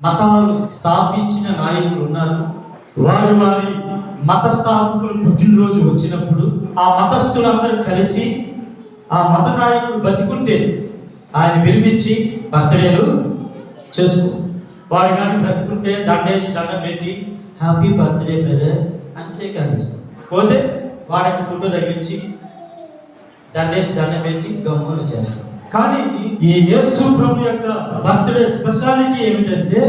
మతాలు స్థాపించిన నాయకులు ఉన్నారు. వారి వారి మత స్థాపకులు పుట్టినరోజు వచ్చినప్పుడు ఆ మతస్థులందరూ కలిసి ఆ మత నాయకుడు బతికుంటే ఆయన పిలిపించి బర్త్డేలు చేసుకో. వాడు కానీ బ్రతుకుంటే దండేసి దండం పెట్టి హ్యాపీ బర్త్డే బ్రదర్ అని సేక్ అందిస్తాం పోతే వాడికి ఫోటో తగిలించి దండేసి దండం పెట్టి గమ్మును చేస్తాం కానీ ఈ యేసు ప్రభు యొక్క బర్త్డే స్పెషాలిటీ ఏమిటంటే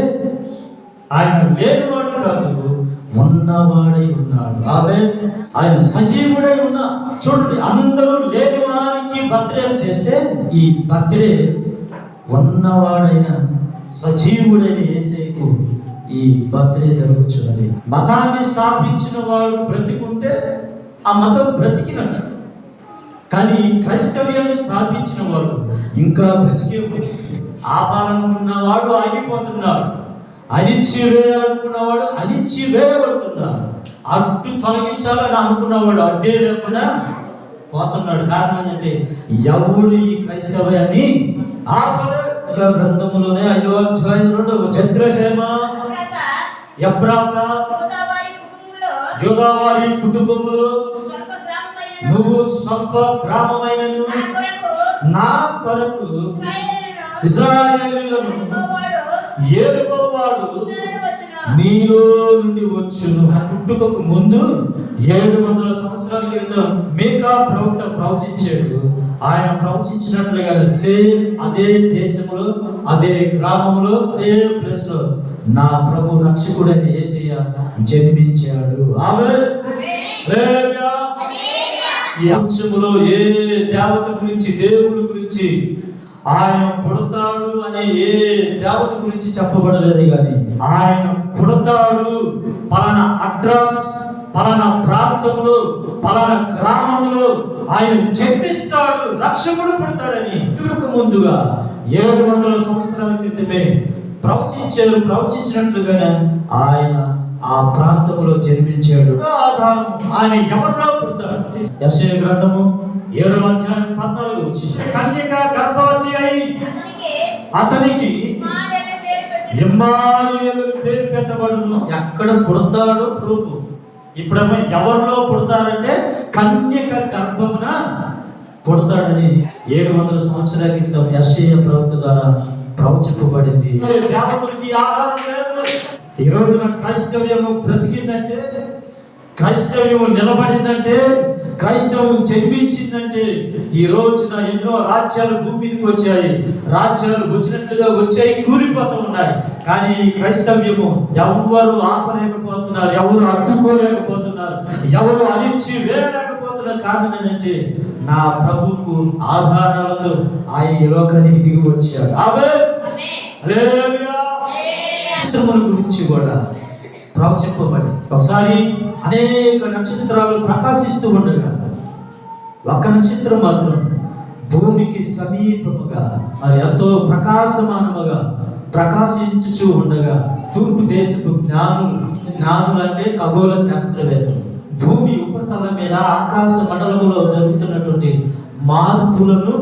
ఆయన లేనివాడు కాదు ఉన్నవాడై ఉన్నాడు. ఆమె ఆయన సజీవుడై ఉన్నా చూడండి అందరూ లేని వారికి బర్త్డే చేస్తే ఈ బర్త్డే ఉన్నవాడైన సజీవుడైన ఏసేకు ఈ బర్త్డే జరుగుతున్నది మతాన్ని స్థాపించిన వాడు బ్రతికుంటే ఆ మతం బ్రతికినట్టు. కానీ క్రైస్తవ్యాన్ని స్థాపించిన వాడు ఇంకా బ్రతికే. ఆపాలనుకున్నవాడు ఆగిపోతున్నాడు. అనిచ్చి వేయాలనుకున్నవాడు అనిచ్చి వేయబడుతున్నాడు. అడ్డు తొలగించాలని అనుకున్నవాడు అడ్డే లేకుండా పోతున్నాడు. కారణం ఏంటంటే ఎవడు ఈ క్రైస్తవ్యాన్ని ఆపలే? ఇంకా గ్రంథములోనే ఐదవ అధ్యాయం రెండవ చంద్రహేమ కుటుంబంలో యోగావారి కుటుంబములో నువ్వు స్వల్ప గ్రామమైనను నా కొరకు నా కొరకు ఇశ్రాయేలును ఇజ్రాయేలీలను యెహోవాడు ఏడుకోవాడు. నీలో నుండి వచ్చును. పుట్టుకకు ముందు ఏడు వందల సంవత్సరాల క్రితం మేకా ప్రవక్త ప్రవచించాడు. ఆయన ప్రవచించినట్లుగా సేమ్ అదే దేశంలో అదే గ్రామంలో అదే ప్లేస్లో నా ప్రభు రక్షకుడైన యేసయ్య జన్మించాడు. ఆమె. ఈ అంశంలో ఏ దేవత గురించి దేవుడి గురించి ఆయన పుడతాడు అనే ఏ దేవత గురించి చెప్పబడలేదు కానీ ఆయన పుడతాడు పలానా అడ్రస్ పలానా ప్రాంతంలో పలానా గ్రామంలో ఆయన జన్మిస్తాడు రక్షకుడు పుడతాడని ముందుగా ఏడు వందల సంవత్సరాల క్రితమే ప్రవచించారు ప్రవచించినట్లుగానే ఆయన ఆ ప్రాంతంలో జన్మించాడు. ఆధారం ఆయన ఎవరిలో పుడతాడు యశయ గ్రంథము ఏడవ అధ్యాయం పద్నాలుగు. వచ్చి కన్యక గర్భవతి అయి అతనికి పేరు పెట్టును. ఇమ్మానుయేలు పేరు పెట్టబడును. ఎక్కడ పుడతాడో ప్రూఫ్? ఇప్పుడేమో ఎవరిలో పుడతారంటే కన్యక గర్భమున పుడతాడని ఏడు వందల సంవత్సరాల క్రితం యశయ ప్రవక్త ద్వారా ప్రవచింపబడింది. దేవతలకి ఆధారం లేదు. ఈ రోజున క్రైస్తవ్యము బ్రతికిందంటే క్రైస్తవ్యం నిలబడిందంటే క్రైస్తవం జన్మించిందంటే ఈ రోజున ఎన్నో రాజ్యాలు భూమి మీదకి వచ్చాయి. రాజ్యాలు వచ్చినట్లుగా వచ్చాయి కూలిపోతూ ఉన్నాయి. కానీ ఈ క్రైస్తవ్యము ఎవరు ఆపలేకపోతున్నారు ఎవరు అడ్డుకోలేకపోతున్నారు ఎవరు అణిచి వేయలేకపోతున్న కారణం ఏంటంటే నా ప్రభువుకు ఆధారాలతో ఆయన ఈ లోకానికి దిగి వచ్చాడు. ఆమె నక్షత్రముల గురించి కూడా ప్రవచింపబడి ఒకసారి అనేక నక్షత్రాలు ప్రకాశిస్తూ ఉండగా ఒక నక్షత్రం మాత్రం భూమికి సమీపముగా మరి ఎంతో ప్రకాశమానముగా ప్రకాశించుచూ ఉండగా తూర్పు దేశపు జ్ఞానులు జ్ఞానులు అంటే ఖగోళ శాస్త్రవేత్తలు. భూమి ఉపరితలం మీద ఆకాశ మండలములో జరుగుతున్నటువంటి మార్పులను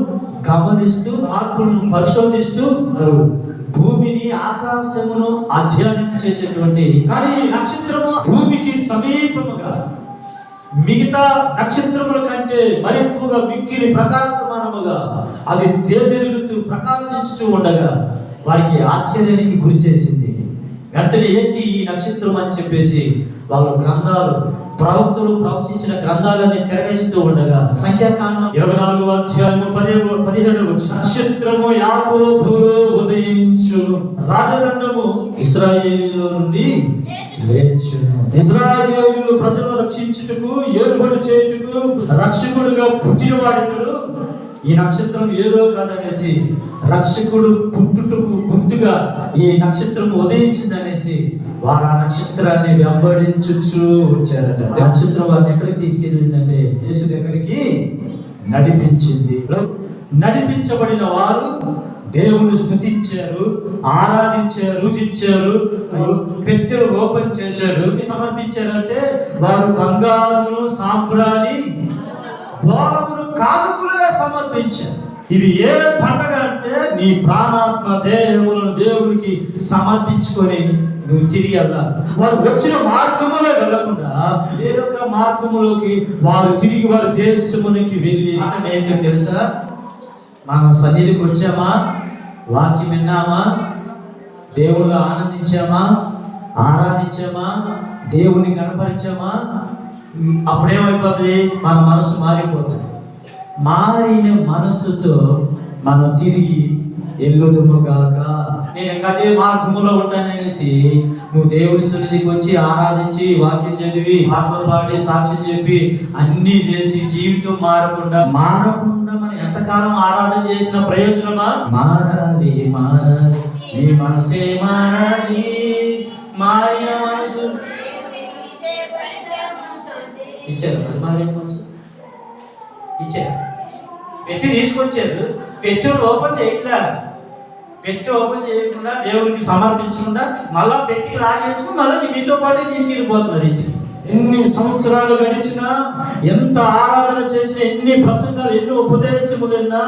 గమనిస్తూ మార్పులను పరిశోధిస్తూ భూమిని ఆకాశమును అధ్యయనం చేసేటువంటి కానీ నక్షత్రము భూమికి సమీపముగా మిగతా నక్షత్రముల కంటే మరి ఎక్కువగా మిక్కిలి ప్రకాశమానముగా అది తేజరిల్లుతూ ప్రకాశించుతూ ఉండగా వారికి ఆశ్చర్యానికి గురి చేసింది. వెంటనే ఏంటి ఈ నక్షత్రం అని చెప్పేసి వాళ్ళ గ్రంథాలు ప్రవక్తలు ప్రవచించిన గ్రంథాలన్నీ తిరగేస్తూ ఉండగా సంఖ్యాకాండం ఇరవై నాలుగు అధ్యాయము పదిహేడు పదిహేడు నక్షత్రము యాకోబులో ఉదయించును. రాజదండము ఇస్రాయేలీలో నుండి లేచును. ఇజ్రాయేలు ప్రజలను రక్షించుటకు ఏలుబడి చేయుటకు రక్షకుడుగా పుట్టిన వాడితుడు ఈ నక్షత్రం ఏదో కాదనేసి రక్షకుడు పుట్టుటకు గుర్తుగా ఈ నక్షత్రం ఉదయించిందనేసి వారు ఆ నక్షత్రాన్ని వెంబడించుచు వచ్చారట. నక్షత్రం వారిని ఎక్కడికి తీసుకెళ్ళిందంటే యేసు దగ్గరికి నడిపించింది. నడిపించబడిన వారు దేవుని స్థుతించారు ఆరాధించారు పూజించారు పెట్టెలు ఓపెన్ చేశారు. సమర్పించారంటే వారు బంగారును సాంబ్రాని భోగమును కానుకలుగా సమర్పించారు. ఇది ఏ పండగ అంటే నీ ప్రాణాత్మ దేవులను దేవునికి సమర్పించుకొని నువ్వు తిరిగి వారు వచ్చిన మార్గములో వెళ్ళకుండా వేరొక మార్గములోకి వారు తిరిగి వారి దేశమునికి వెళ్ళి ఏంటో తెలుసా? మన సన్నిధికి వచ్చామా? వాక్యం విన్నామా? దేవుళ్ళు ఆనందించామా? ఆరాధించామా? దేవుని కనపరిచామా? అప్పుడేమైపోతుంది? మన మనసు మారిపోతుంది. మారిన మనసుతో మనం తిరిగి ఎల్లుదుము గాక నేను ఇంకా అదే మార్గములో ఉంటాననేసి నువ్వు దేవుని సన్నిధికి వచ్చి ఆరాధించి వాక్యం చదివి పాటలు పాడి సాక్ష్యం చెప్పి అన్నీ చేసి జీవితం మారకుండా మారకుండా మనం ఎంతకాలం ఆరాధన చేసిన ప్రయోజనమా? మారాలి మారాలి. నీ మనసే మారాలి. మారిన మనసు. ఇచ్చారు మరి మారిన మనసు? ఇచ్చారు. పెట్టి తీసుకొచ్చారు. పెట్టి ఓపెన్ చేయట్లే పెట్టి ఓపెన్ చేయకుండా దేవునికి సమర్పించకుండా మళ్ళా పెట్టి లాగేసుకుని మళ్ళీ మీతో పాటే తీసుకెళ్ళిపోతున్నారు ఇంటికి. ఎన్ని సంవత్సరాలు గడిచినా ఎంత ఆరాధన చేసినా ఎన్ని ప్రసంగాలు ఎన్ని ఉపదేశములున్నా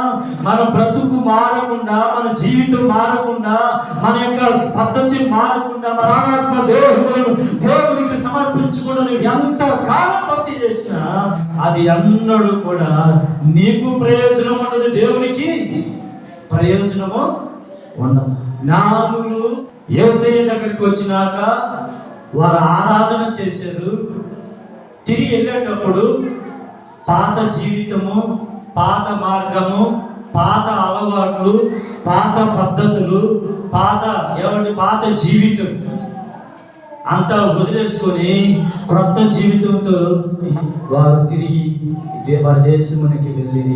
మన బ్రతుకు మారకుండా మన జీవితం మారకుండా మన యొక్క పద్ధతి మారకుండా మన ఆత్మ దేహములను దేవునికి సమర్పించకుండా నువ్వు ఎంత కాలం భక్తి చేసినా అది అన్నడు కూడా నీకు ప్రయోజనం ఉండదు దేవునికి ప్రయోజనము ఉండదు నాలుగు యేసయ్య దగ్గరికి వచ్చినాక వారు ఆరాధన చేశారు. తిరిగి వెళ్ళేటప్పుడు పాత జీవితము పాత మార్గము పాత అలవాట్లు పాత పద్ధతులు పాత ఏమంటే పాత జీవితం అంతా వదిలేసుకొని క్రొత్త జీవితంతో వారు తిరిగి వారి దేశమునికి వెళ్ళి